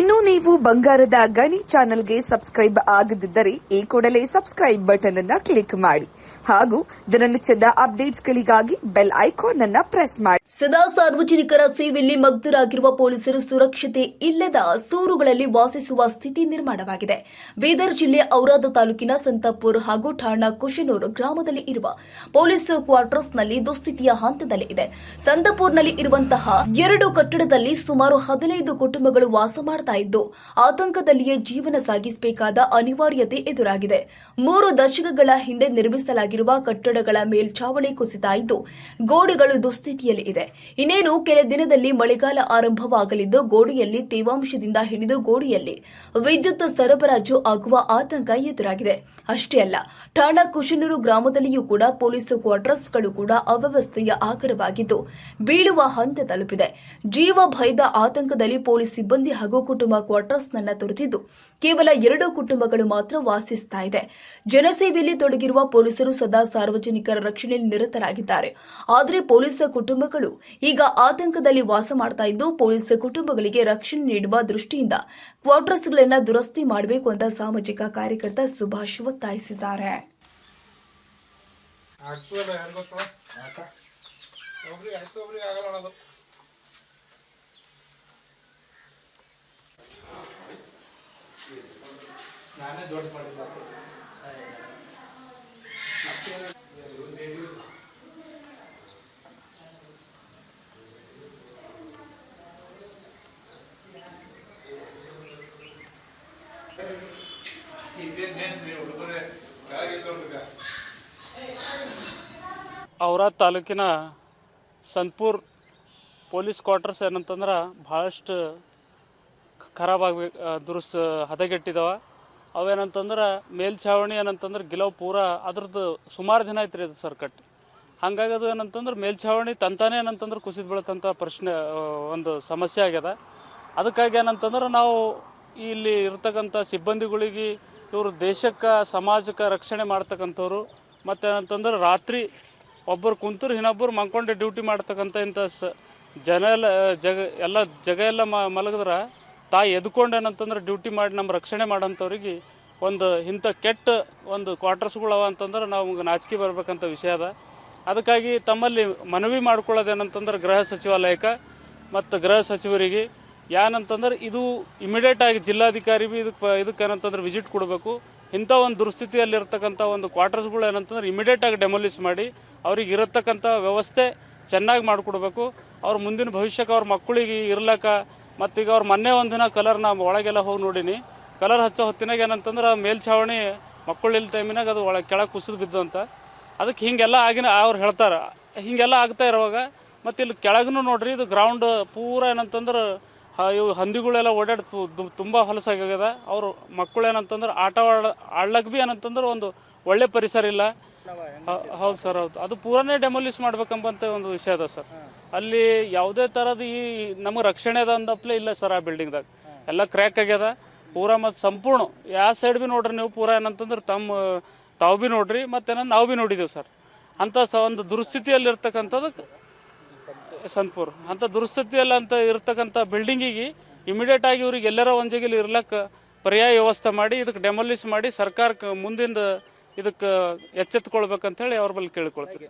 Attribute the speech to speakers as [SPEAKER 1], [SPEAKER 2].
[SPEAKER 1] ಇನ್ನು ನೀವು ಬಂಗಾರದ ಗಣಿ ಚಾನೆಲ್ಗೆ ಸಬ್ಸ್ಕ್ರೈಬ್ ಆಗದಿದ್ದರೆ ಈ ಕೂಡಲೇ ಸಬ್ಸ್ಕ್ರೈಬ್ ಬಟನ್ ಅನ್ನ ಕ್ಲಿಕ್ ಮಾಡಿ. ಹಾಗೂ ದಿನನಿತ್ಯದ ಅಪ್ಡೇಟ್ಸ್ಗಳಿಗಾಗಿ ಬೆಲ್ ಐಕಾನ್ ಅನ್ನ ಪ್ರೆಸ್ ಮಾಡಿ.
[SPEAKER 2] ಸದಾ ಸಾರ್ವಜನಿಕರ ಸೇವೆಯಲ್ಲಿ ಮಗ್ಧರಾಗಿರುವ ಪೊಲೀಸರು ಸುರಕ್ಷತೆ ಇಲ್ಲದ ಸೂರುಗಳಲ್ಲಿ ವಾಸಿಸುವ ಸ್ಥಿತಿ ನಿರ್ಮಾಣವಾಗಿದೆ. ಬೀದರ್ ಜಿಲ್ಲೆ ಔರಾದ ತಾಲೂಕಿನ ಸಂತಾಪುರ್ ಹಾಗೂ ಠಾಣಾ ಕುಶನೂರು ಗ್ರಾಮದಲ್ಲಿ ಇರುವ ಪೊಲೀಸ್ ಕ್ವಾರ್ಟರ್ಸ್ನಲ್ಲಿ ದುಸ್ಥಿತಿಯ ಹಂತದಲ್ಲಿ ಇದೆ ಸಂತಾಪುರ್ನಲ್ಲಿ ಇರುವಂತಹ ಎರಡು ಕಟ್ಟಡದಲ್ಲಿ ಸುಮಾರು ಹದಿನೈದು ಕುಟುಂಬಗಳು ವಾಸ ಮಾಡ್ತಾ ಇದ್ದು, ಆತಂಕದಲ್ಲಿಯೇ ಜೀವನ ಸಾಗಿಸಬೇಕಾದ ಅನಿವಾರ್ಯತೆ ಎದುರಾಗಿದೆ. ಮೂರು ದಶಕಗಳ ಹಿಂದೆ ನಿರ್ಮಿಸಲಾಗಿರುವ ಕಟ್ಟಡಗಳ ಮೇಲ್ಛಾವಣಿ ಕುಸಿತ ಇದ್ದು, ಗೋಡೆಗಳು ದುಸ್ಥಿತಿಯಲ್ಲಿ ಇದೆ. ಇನ್ನೇನು, ಕೆಲ ದಿನದಲ್ಲಿ ಮಳೆಗಾಲ ಆರಂಭವಾಗಲಿದ್ದು, ಗೋಡೆಯಲ್ಲಿ ತೇವಾಂಶದಿಂದ ಹಿಡಿದು ಗೋಡೆಯಲ್ಲಿ ವಿದ್ಯುತ್ ಸರಬರಾಜು ಆಗುವ ಆತಂಕ ಎದುರಾಗಿದೆ. ಅಷ್ಟೇ ಅಲ್ಲ, ಠಾಣಾ ಕುಶನೂರು ಗ್ರಾಮದಲ್ಲಿಯೂ ಕೂಡ ಪೊಲೀಸ್ ಕ್ವಾರ್ಟರ್ಸ್ಗಳು ಕೂಡ ಅವ್ಯವಸ್ಥೆಯ ಆಕರವಾಗಿದ್ದು ಬೀಳುವ ಹಂತ ತಲುಪಿದೆ. ಜೀವ ಭಯದ ಆತಂಕದಲ್ಲಿ ಪೊಲೀಸ್ ಸಿಬ್ಬಂದಿ ಹಾಗೂ ಕುಟುಂಬ ಕ್ವಾರ್ಟರ್ಸ್ನನ್ನ ತೊರೆದಿದ್ದು. ಕೇವಲ ಎರಡು ಕುಟುಂಬಗಳು ಮಾತ್ರ ವಾಸಿಸ್ತಾ ಇದೆ. ಜನಸೇವೆಯಲ್ಲಿ ತೊಡಗಿರುವ ಪೊಲೀಸರು ಸದಾ ಸಾರ್ವಜನಿಕರ ರಕ್ಷಣೆಯಲ್ಲಿ ನಿರತರಾಗಿದ್ದಾರೆ. ಆದರೆ ಪೊಲೀಸ್ ಕುಟುಂಬಗಳು ಈಗ ಆತಂಕದಲ್ಲಿ ವಾಸ ಮಾಡ್ತಾ ಇದ್ದು ಪೊಲೀಸ್ ಕುಟುಂಬಗಳಿಗೆ ರಕ್ಷಣೆ ನೀಡುವ ದೃಷ್ಟಿಯಿಂದ ಕ್ವಾರ್ಟರ್ಸ್ಗಳನ್ನ ದುರಸ್ತಿ ಮಾಡಬೇಕು ಅಂತ ಸಾಮಾಜಿಕ ಕಾರ್ಯಕರ್ತ ಸುಭಾಷ್ ಒತ್ತಾಯಿಸಿದ್ದಾರೆ.
[SPEAKER 3] ಆಯ್ತು ಒಬ್ರಿಗೆ ಆಗಲ್ಲ ನಾನೇ ದೊಡ್ಡ ಮಾಡಿಲ್ಲ
[SPEAKER 4] ಔರಾದ್ ತಾಲೂಕಿನ ಸಂತಪುರ್ ಪೊಲೀಸ್ ಕ್ವಾರ್ಟರ್ಸ್ ಏನಂತಂದ್ರೆ ಭಾಳಷ್ಟು ಖರಾಬ್ ಆಗ್ಬೇಕು ದುರುಸ್ ಹದಗೆಟ್ಟಿದಾವ. ಅವೇನಂತಂದ್ರೆ ಮೇಲ್ಛಾವಣಿ ಏನಂತಂದ್ರೆ ಗಿಲವ್ ಪೂರ ಅದ್ರದ್ದು ಸುಮಾರು ದಿನ ಐತ್ರಿ ಅದು ಸರ್ ಕಟ್ ಹಂಗಾಗಿ ಅದು ಏನಂತಂದ್ರೆ ಮೇಲ್ಛಾವಣಿ ತಂತಾನೆ ಏನಂತಂದ್ರೆ ಕುಸಿದು ಬೀಳತ್ತಂತ ಪ್ರಶ್ನೆ ಒಂದು ಸಮಸ್ಯೆ ಆಗ್ಯದ. ಅದಕ್ಕಾಗಿ ಏನಂತಂದ್ರೆ ನಾವು ಇಲ್ಲಿ ಇರ್ತಕ್ಕಂಥ ಸಿಬ್ಬಂದಿಗಳಿಗೆ ಇವರು ದೇಶಕ್ಕೆ, ಸಮಾಜಕ್ಕೆ ರಕ್ಷಣೆ ಮಾಡ್ತಕ್ಕಂಥವ್ರು, ಮತ್ತು ಏನಂತಂದ್ರೆ ರಾತ್ರಿ ಒಬ್ಬರು ಕುಂತರು ಇನ್ನೊಬ್ಬರು ಮಂಕೊಂಡೆ ಡ್ಯೂಟಿ ಮಾಡ್ತಕ್ಕಂಥ ಇಂಥ ಸ ಜನ ಎಲ್ಲ, ಜಗ ಎಲ್ಲ ಜಗ ಎಲ್ಲ ಮಲಗಿದ್ರೆ ತಾಯಿ ಎದ್ಕೊಂಡು ಏನಂತಂದ್ರೆ ಡ್ಯೂಟಿ ಮಾಡಿ ನಮ್ಮ ರಕ್ಷಣೆ ಮಾಡೋಂಥವ್ರಿಗೆ ಒಂದು ಇಂಥ ಕೆಟ್ಟ ಒಂದು ಕ್ವಾರ್ಟರ್ಸ್ಗಳವ ಅಂತಂದ್ರೆ ನಾವು ನಾಚಿಕೆ ಬರಬೇಕಂತ ವಿಷಯ ಅದ. ಅದಕ್ಕಾಗಿ ತಮ್ಮಲ್ಲಿ ಮನವಿ ಮಾಡ್ಕೊಳ್ಳೋದೇನಂತಂದ್ರೆ ಗೃಹ ಸಚಿವಾಲಯಕ್ಕೆ ಮತ್ತು ಗೃಹ ಸಚಿವರಿಗೆ ಏನಂತಂದ್ರೆ ಇದು ಇಮಿಡಿಯೇಟ್ ಆಗಿ ಜಿಲ್ಲಾಧಿಕಾರಿ ಭೀ ಇದಕ್ಕೆ ಇದಕ್ಕೆ ಏನಂತಂದ್ರೆ ವಿಸಿಟ್ ಕೊಡಬೇಕು. ಇಂಥ ಒಂದು ದುರ್ಸ್ಥಿತಿಯಲ್ಲಿರ್ತಕ್ಕಂಥ ಒಂದು ಕ್ವಾರ್ಟರ್ಸ್ಗಳು ಏನಂತಂದ್ರೆ ಇಮಿಡಿಯೇಟ್ ಆಗಿ ಡೆಮೊಲಿಷ್ ಮಾಡಿ ಅವ್ರಿಗೆ ಇರತಕ್ಕಂಥ ವ್ಯವಸ್ಥೆ ಚೆನ್ನಾಗಿ ಮಾಡಿಕೊಡ್ಬೇಕು. ಅವ್ರ ಮುಂದಿನ ಭವಿಷ್ಯಕ್ಕೆ ಅವ್ರ ಮಕ್ಕಳಿಗೆ ಇರ್ಲಕ್ಕ ಮತ್ತೀಗ ಅವ್ರು ಮೊನ್ನೆ ಒಂದಿನ ಕಲರ್ ನಾ ಒಳಗೆಲ್ಲ ಹೋಗಿ ನೋಡೀನಿ. ಕಲರ್ ಹಚ್ಚೋ ಹೊತ್ತಿನಾಗ ಏನಂತಂದ್ರೆ ಮೇಲ್ಛಾವಣಿ ಮಕ್ಕಳಿಲ್ಲ ಟೈಮಿನಾಗ ಅದು ಒಳಗೆ ಕೆಳಗೆ ಕುಸಿದು ಬಿದ್ದು ಅಂತ. ಅದಕ್ಕೆ ಹಿಂಗೆಲ್ಲ ಆಗಿನ ಅವ್ರು ಹೇಳ್ತಾರೆ. ಹಿಂಗೆಲ್ಲ ಆಗ್ತಾ ಇರುವಾಗ ಮತ್ತು ಇಲ್ಲಿ ಕೆಳಗೂ ನೋಡ್ರಿ ಇದು ಗ್ರೌಂಡ್ ಪೂರ ಏನಂತಂದ್ರೆ ಇವು ಹಂದಿಗಳೆಲ್ಲ ಓಡಾಡ್ತು ತುಂಬ ಹೊಲಸಾಗ್ಯದ ಅವರು ಮಕ್ಕಳು ಏನಂತಂದ್ರೆ ಆಟ ಆಡ ಆಡ್ಲಕ್ಕೆ ಭೀ ಏನಂತಂದ್ರೆ ಒಂದು ಒಳ್ಳೆ ಪರಿಸರ ಇಲ್ಲ. ಹೌದು ಸರ್, ಹೌದು. ಅದು ಪೂರನೇ ಡೆಮೊಲಿಸ್ ಮಾಡ್ಬೇಕಂಬಂತ ಒಂದು ವಿಷಯ ಅದ ಸರ್. ಅಲ್ಲಿ ಯಾವುದೇ ಥರದ ಈ ನಮಗೆ ರಕ್ಷಣೆ ಅದ ಅಂದಪ್ಲೆ ಇಲ್ಲ ಸರ್ ಆ ಬಿಲ್ಡಿಂಗ್ದಾಗ ಎಲ್ಲ ಕ್ರ್ಯಾಕ್ ಆಗ್ಯದ. ಪೂರ ಮತ್ತು ಸಂಪೂರ್ಣ. ಯಾವ ಸೈಡ್ ಬಿ ನೋಡ್ರಿ ನೀವು ಪೂರ ಏನಂತಂದ್ರೆ ತಮ್ಮ ತಾವು ಬಿ ನೋಡ್ರಿ ಏನಂದ್ರೆ ನಾವು ಬಿ ನೋಡಿದ್ದೇವೆ ಸರ್. ಅಂಥ ಸ ಒಂದು ದುರ್ಸ್ಥಿತಿಯಲ್ಲಿರ್ತಕ್ಕಂಥದ್ದು ಸಂತಪುರ್ ಅಂಥ ದುರ್ಸ್ಥಿತಿಯಲ್ಲಿ ಅಂತ ಇರ್ತಕ್ಕಂಥ ಬಿಲ್ಡಿಂಗಿಗೆ ಇಮಿಡಿಯೇಟ್ ಆಗಿ ಇವ್ರಿಗೆ ಎಲ್ಲರ ಒಂದು ಜಗಲಿ ಇರ್ಲಕ್ಕೆ ಪರ್ಯಾಯ ವ್ಯವಸ್ಥೆ ಮಾಡಿ ಇದಕ್ಕೆ ಡೆಮೊಲಿಷ್ ಮಾಡಿ ಸರ್ಕಾರಕ್ಕೆ ಮುಂದಿಂದ ಇದಕ್ಕೆ ಎಚ್ಚೆತ್ಕೊಳ್ಬೇಕಂತ ಹೇಳಿ ಅವ್ರ ಬಳಿ ಕೇಳ್ಕೊಳ್ತೀವಿ.